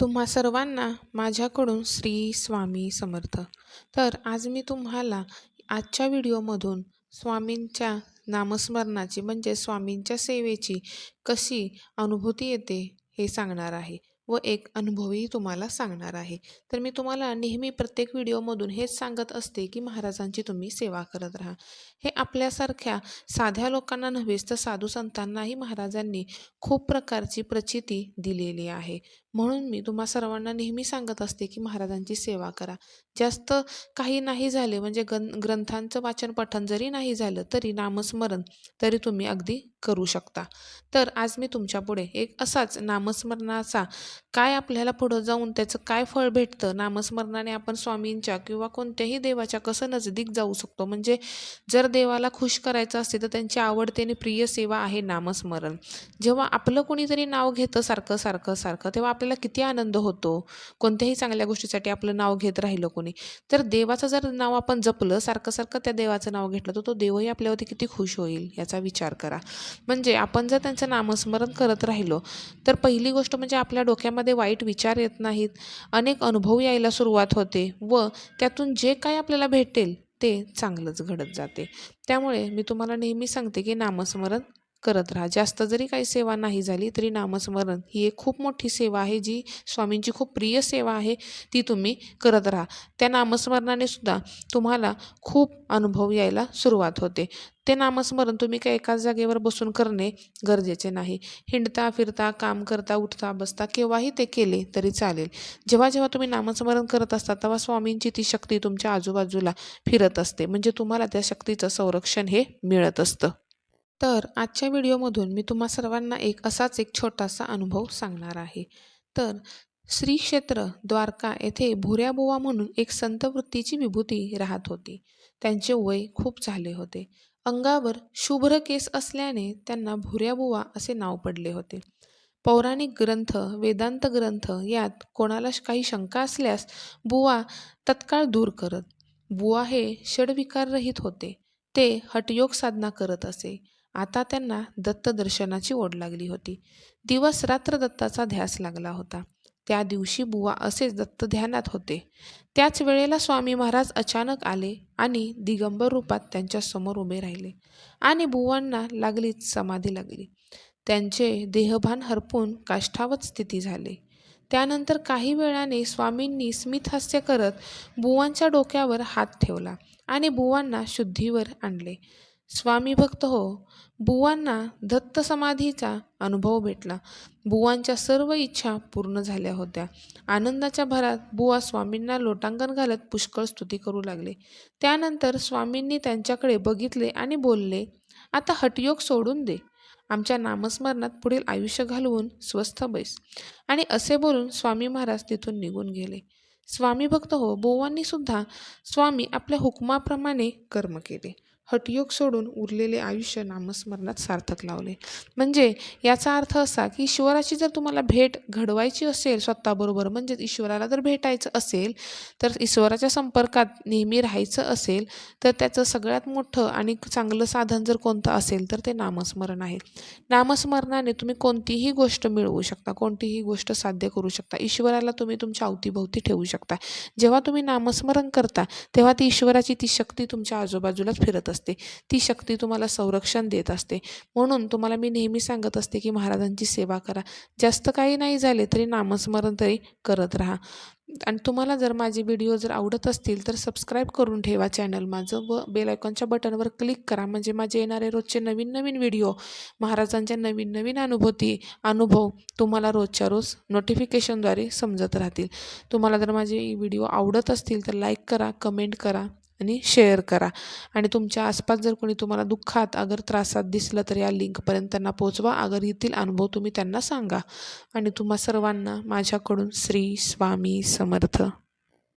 तुम्हा सर्वांना माझ्याकडून श्री स्वामी समर्थ. तर आज मी तुम्हाला आजच्या व्हिडिओमधून स्वामींच्या नामस्मरणाची म्हणजे स्वामींच्या सेवेची कशी अनुभूती येते हे सांगणार आहे व एक अनुभवही तुम्हाला सांगणार आहे. तर मी तुम्हाला नेहमी प्रत्येक व्हिडिओमधून हेच सांगत असते की महाराजांची तुम्ही सेवा करत राहा. हे आपल्यासारख्या साध्या लोकांना नव्हेच तर साधू संतांनाही महाराजांनी खूप प्रकारची प्रचिती दिलेली आहे. म्हणून मी तुम्हा सर्वांना नेहमी सांगत असते की महाराजांची सेवा करा. जास्त काही नाही झाले म्हणजे गं ग्रंथांचं वाचन पठण जरी नाही झालं तरी नामस्मरण तरी तुम्ही अगदी करू शकता. तर आज मी तुमच्यापुढे एक असाच नामस्मरणाचा काय आपल्याला पुढं जाऊन त्याचं काय फळ भेटतं नामस्मरणाने आपण स्वामींच्या किंवा कोणत्याही देवाच्या कसं नजदीक जाऊ शकतो? म्हणजे जर देवाला खुश करायचं असते तर त्यांची आवडते आणि प्रिय सेवा आहे नामस्मरण. जेव्हा आपलं कोणीतरी नाव घेतं सारखं सारखं सारखं तेव्हा आपल्याला किती आनंद होतो कोणत्याही चांगल्या गोष्टीसाठी आपलं नाव घेत राहिलं कोणी. तर देवाचं जर नाव आपण जपलं सारखं सारखं त्या देवाचं नाव घेतलं तर तो देवही आपल्यावरती किती खुश होईल याचा विचार करा. म्हणजे आपण जर त्यांचं नामस्मरण करत राहिलो तर पहिली गोष्ट म्हणजे आपल्या डोक्यामध्ये वाईट विचार येत नाहीत. अनेक अनुभव यायला सुरुवात होते व त्यातून जे काय आपल्याला भेटेल ते चांगलंच घडत जाते. त्यामुळे मी तुम्हाला नेहमी सांगते की नामस्मरण करत राहा. जास्त जरी काही सेवा नाही झाली तरी नामस्मरण ही एक खूप मोठी सेवा आहे जी स्वामींची खूप प्रिय सेवा आहे ती तुम्ही करत राहा. त्या नामस्मरणाने सुद्धा तुम्हाला खूप अनुभव यायला सुरुवात होते. ते नामस्मरण तुम्ही काय एकाच जागेवर बसून करणे गरजेचे नाही. हिंडता फिरता काम करता उठता बसता केव्हाही ते केले तरी चालेल. जेव्हा जेव्हा तुम्ही नामस्मरण करत असता तेव्हा स्वामींची ती शक्ती तुमच्या आजूबाजूला फिरत असते. म्हणजे तुम्हाला त्या शक्तीचं संरक्षण हे मिळत असतं. तर आजच्या व्हिडिओमधून मी तुम्हा सर्वांना एक असाच एक छोटासा अनुभव सांगणार आहे. तर श्री क्षेत्र द्वारका येथे भुऱ्याबुवा म्हणून एक संतवृत्तीची विभूती राहत होती. त्यांचे वय खूप झाले होते. अंगावर शुभ्र केस असल्याने त्यांना भुऱ्याबुवा असे नाव पडले होते. पौराणिक ग्रंथ वेदांत ग्रंथ यात कोणाला काही शंका असल्यास बुवा तत्काळ दूर करत. बुवा हे षडविकाररहित होते. ते हटयोग साधना करत असे. आता त्यांना दत्तदर्शनाची ओढ लागली होती. दिवस रात्र दत्ताचा ध्यास लागला होता. त्या दिवशी बुवा असेच दत्त ध्यानात होते. त्याच वेळेला स्वामी महाराज अचानक आले आणि दिगंबर रूपात त्यांच्यासमोर उभे राहिले आणि बुवांना लागलीच समाधी लागली. त्यांचे देहभान हरपून काष्ठावत स्थिती झाले. त्यानंतर काही वेळाने स्वामींनी स्मितहास्य करत बुवांच्या डोक्यावर हात ठेवला आणि बुवांना शुद्धीवर आणले. स्वामी भक्त हो बुवांना दत्त समाधीचा अनुभव भेटला. बुवांच्या सर्व इच्छा पूर्ण झाल्या होत्या. आनंदाच्या भरात बुवा स्वामींना लोटांगण घालत पुष्कळ स्तुती करू लागले. त्यानंतर स्वामींनी त्यांच्याकडे बघितले आणि बोलले आता हटयोग सोडून दे. आमच्या नामस्मरणात पुढील आयुष्य घालवून स्वस्थ बैस. आणि असे बोलून स्वामी महाराज तिथून निघून गेले. स्वामी भक्त हो बुवांनी सुद्धा स्वामी आपल्या हुकमाप्रमाणे कर्म केले. हटयोग सोडून उरलेले आयुष्य नामस्मरणात सार्थक लावले. म्हणजे याचा अर्थ असा की ईश्वराची जर तुम्हाला भेट घडवायची असेल स्वतःबरोबर म्हणजेच ईश्वराला जर भेटायचं असेल तर ईश्वराच्या संपर्कात नेहमी राहायचं असेल तर त्याचं सगळ्यात मोठं आणि चांगलं साधन जर कोणतं असेल तर ते नामस्मरण आहे. नामस्मरणाने तुम्ही कोणतीही गोष्ट मिळवू शकता कोणतीही गोष्ट साध्य करू शकता. ईश्वराला तुम्ही तुमच्या अवतीभोवती ठेवू शकता. जेव्हा तुम्ही नामस्मरण करता तेव्हा ती ईश्वराची ती शक्ती तुमच्या आजूबाजूलाच फिरत असते. ती शक्ती तुम्हाला संरक्षण देत असते. म्हणून तुम्हाला मी नेहमी सांगत असते की महाराजांची सेवा करा. जास्त काही नाही झाले तरी नामस्मरण तरी करत राहा. आणि तुम्हाला जर माझे व्हिडिओ जर आवडत असतील तर सबस्क्राईब करून ठेवा चॅनल माझं व बेल आयकॉनच्या बटनवर क्लिक करा. म्हणजे माझे येणारे रोजचे नवीन नवीन व्हिडिओ महाराजांच्या नवीन नवीन अनुभूती अनुभव तुम्हाला रोजच्या रोज नोटिफिकेशनद्वारे समजत राहतील. तुम्हाला जर माझे व्हिडिओ आवडत असतील तर लाईक करा कमेंट करा. आणि शेअर करा. आणि तुमच्या आसपास जर कोणी तुम्हाला दुःखात अगर त्रासात दिसलं तर या लिंकपर्यंत त्यांना पोचवा अगर येथील अनुभव तुम्ही त्यांना सांगा. आणि तुम्हा सर्वांना माझ्याकडून श्री स्वामी समर्थ.